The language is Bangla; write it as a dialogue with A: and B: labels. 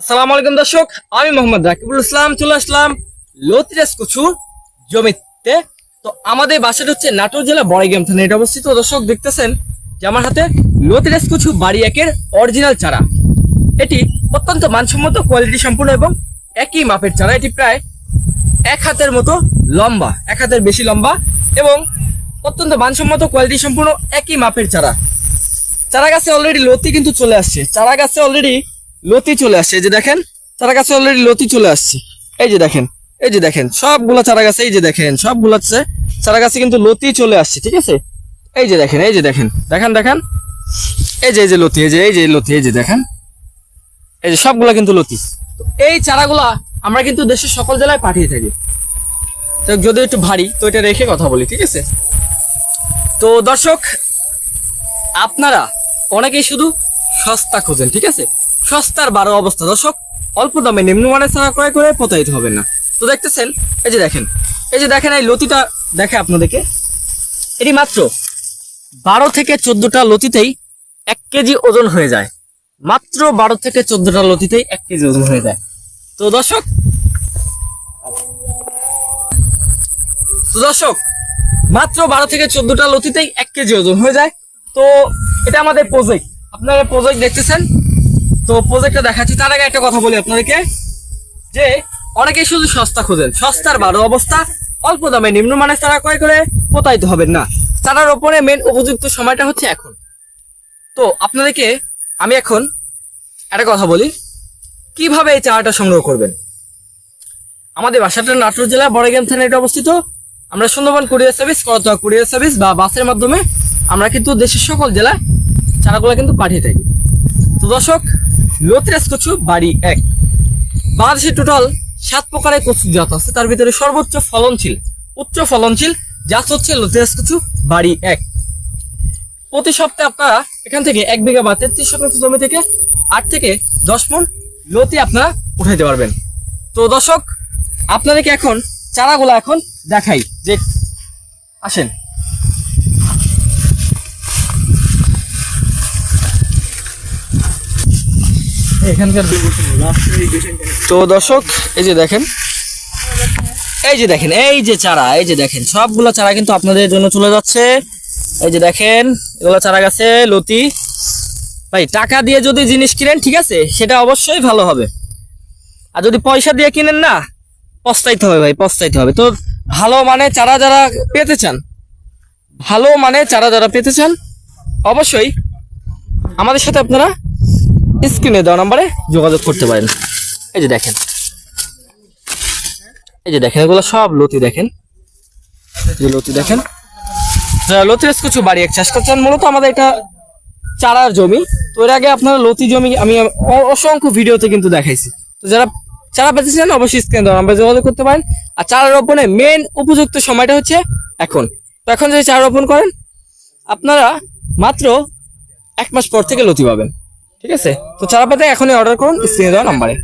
A: আসসালামু আলাইকুম দর্শক, আমি মোহাম্মদ রাকিবুল ইসলাম, চলে আসলাম লতিরাজ কুচু জমিতে। তো আমাদের বাসাটা হচ্ছে নাটোর জেলা বড়াইগ্রাম থানা এটা অবস্থিত দর্শক, দেখতেছেন যে আমার হাতে লতিরাজ কুচু বাড়ি একের অরিজিনাল চারা। এটি অত্যন্ত মানসম্মত কোয়ালিটি সম্পূর্ণ এবং একই মাপের চারা। এটি প্রায় এক হাতের মতো লম্বা, এক হাতের বেশি লম্বা এবং অত্যন্ত মানসম্মত কোয়ালিটি সম্পূর্ণ একই মাপের চারা। চারা গাছে অলরেডি লতি কিন্তু চলে আসছে। চারা গাছে অলরেডি লতি চলে আসছে এই যে দেখেন চারা গাছে অলরেডি লতি চলে আসছে এই যে দেখেন এই যে দেখেন সবগুলা চারা গাছে এই যে দেখেন সবগুলো চারা গাছে কিন্তু লতি চলে আসছে ঠিক আছে এই যে দেখেন এই যে দেখেন দেখেন দেখেন এই যে এই যে লতি এই যে এই যে লতি এই যে দেখেন এই যে সবগুলা কিন্তু লতি এই চারাগুলা আমরা কিন্তু দেশের সকল জেলায় পাঠিয়ে থাকি তো যদি একটু ভারী তো এটা রেখে কথা বলি ঠিক আছে তো দর্শক আপনারা অনেকেই শুধু সস্তা খোঁজেন ঠিক আছে সস্তার বারো অবস্থা। দর্শক, অল্প দামে নিম্নমানের ছাড়া ক্রয় করে প্রতারিত হবে না। তো দেখতেছেন, এই যে দেখেন, এই যে দেখেন, এই লতিটা দেখে আপনাদেরকে। এটি মাত্র বারো থেকে চোদ্দটা লতিতেই এক কেজি ওজন হয়ে যায়। মাত্র বারো থেকে চোদ্দটা লতিতেই এক কেজি ওজন হয়ে যায়। তো দর্শক তো দর্শক, মাত্র বারো থেকে চোদ্দটা লতিতেই এক কেজি ওজন হয়ে যায়। তো এটা আমাদের প্রজেক্ট আপনারা প্রজেক্ট দেখতেছেন তো প্রজেক্টটা দেখাচ্ছি। তার আগে একটা কথা বলি আপনাদেরকে, যে অনেকেই শুধু সস্তা খোঁজেন। সস্তার বারো অবস্থা, অল্প দামে নিম্ন নিম্নমানের চারা ক্রয় করে প্রতারিত হবেন না। চারার ওপরে মেন উপযুক্ত সময়টা হচ্ছে এখন। তো আপনাদেরকে আমি এখন একটা কথা বলি, কীভাবে এই চারাটা সংগ্রহ করবেন? আমাদের বাসাটা নাটোর জেলা, বড়গ্রাম থানায় এটা অবস্থিত। আমরা Sundarban courier service, Karatoya courier service বা বাসের মাধ্যমে আমরা কিন্তু দেশের সকল জেলায় চারাগুলো কিন্তু পাঠিয়ে থাকি। তো দর্শক লতিরাজ কচু, বাড়ি এক। বাংলাদেশে টোটাল সাত প্রকারের কচু জাত আছে। তার ভিতরে সর্বোচ্চ ফলনশীল, উচ্চ ফলনশীল জাত হচ্ছে লতিরাজ কচু, বাড়ি এক। প্রতি সপ্তাহে আপনারা এখান থেকে এক বিঘা বা তেত্রিশ শতাংশ জমি থেকে আট থেকে দশ মন লতি আপনারা উঠাইতে পারবেন। তো দর্শক, আপনাদেরকে এখন চারাগুলো এখন দেখাই। যে আসেন। এখানকার তো দর্শক, এই যে দেখেন, এই যে দেখেন, এই যে চারা, এই যে দেখেন, সবগুলো চারা কিন্তু আপনাদের জন্য চলে যাচ্ছে। এই যে দেখেন, এগুলো চারা গাছে, লতি। ভাই, টাকা দিয়ে যদি জিনিস কিনেন, ঠিক আছে, সেটা অবশ্যই ভালো হবে। আর যদি পয়সা দিয়ে কিনেন না, পস্তাইতে হবে ভাই, পস্তাইতে হবে। তো ভালো মানে চারা যারা পেতে চান, ভালো মানে চারা যারা পেতে চান, অবশ্যই আমাদের সাথে আপনারা স্ক্রিনে দেওয়া নাম্বারে যোগাযোগ করতে পারেন। এই যে দেখেন। এই যে দেখেন, এগুলো সব লতি দেখেন। যে লতি দেখেন। লতি চাষ কিছু বাড়ি এক চাষ করছেন মূলত আমাদের এটা চারার জমি। তো এর আগে আপনারা লতি জমি আমি অসংখ্য ভিডিওতে কিন্তু দেখাইছি। তো যারা চারা পেতে চান অবশ্যই স্ক্রিনে দেওয়া নাম্বারে যোগাযোগ করতে পারেন। আর চারা রোপণে মেন উপযুক্ত সময়টা হচ্ছে এখন। তো এখন যদি চারা রোপণ করেন, আপনারা মাত্র এক মাস পর থেকে লতি পাবেন। ঠিক আছে? তো চারা পাতা এখনই অর্ডার করুন স্ক্রিনে দেওয়া নাম্বারে